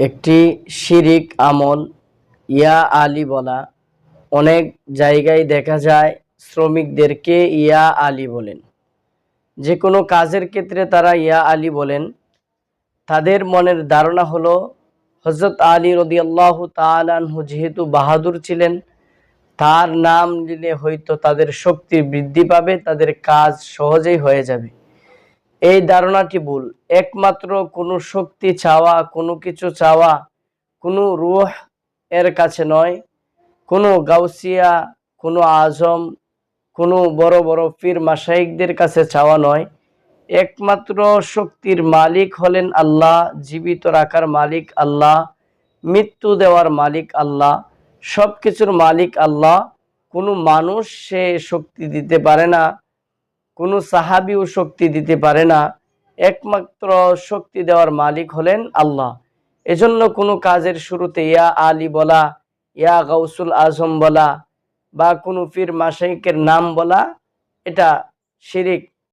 একটি শিরিক আমল। ইয়া আলী বলা অনেক জায়গায় দেখা যায় শ্রমিকদেরকে ইয়া আলী বলেন। যে কোনো কাজের ক্ষেত্রে তারা ইয়া আলী বলেন। তাদের মনের ধারণা হলো হজরত আলী রদিয়াল্লাহ তালানহু যেহেতু বাহাদুর ছিলেন, তার নাম নিলে হয়তো তাদের শক্তি বৃদ্ধি পাবে, তাদের কাজ সহজেই হয়ে যাবে। এই ধারণাটি ভুল। একমাত্র কোনো শক্তি চাওয়া, কোনো কিছু চাওয়া, কোনো রুহ এর কাছে নয়। কোনো গাউসিয়া, কোনো আজম, কোনো বড় বড় পীর মাসাইকদের কাছে চাওয়া নয়। একমাত্র শক্তির মালিক হলেন আল্লাহ, জীবিত রাখার মালিক আল্লাহ, মৃত্যু দেওয়ার মালিক আল্লাহ সব কিছুর মালিক আল্লাহ। কোনো মানুষ সে শক্তি দিতে পারে না। কোনো সাহাবিও শক্তি দিতে পারে না। একমাত্র শক্তি দেওয়ার মালিক হলেন আল্লাহ। এজন্য কোনো কাজের শুরুতে ইয়া আলী বলা, ইয়া গাউসুল আজম বলা বা কোনো পীর মাসাইকের নাম বলা, এটা শিরিক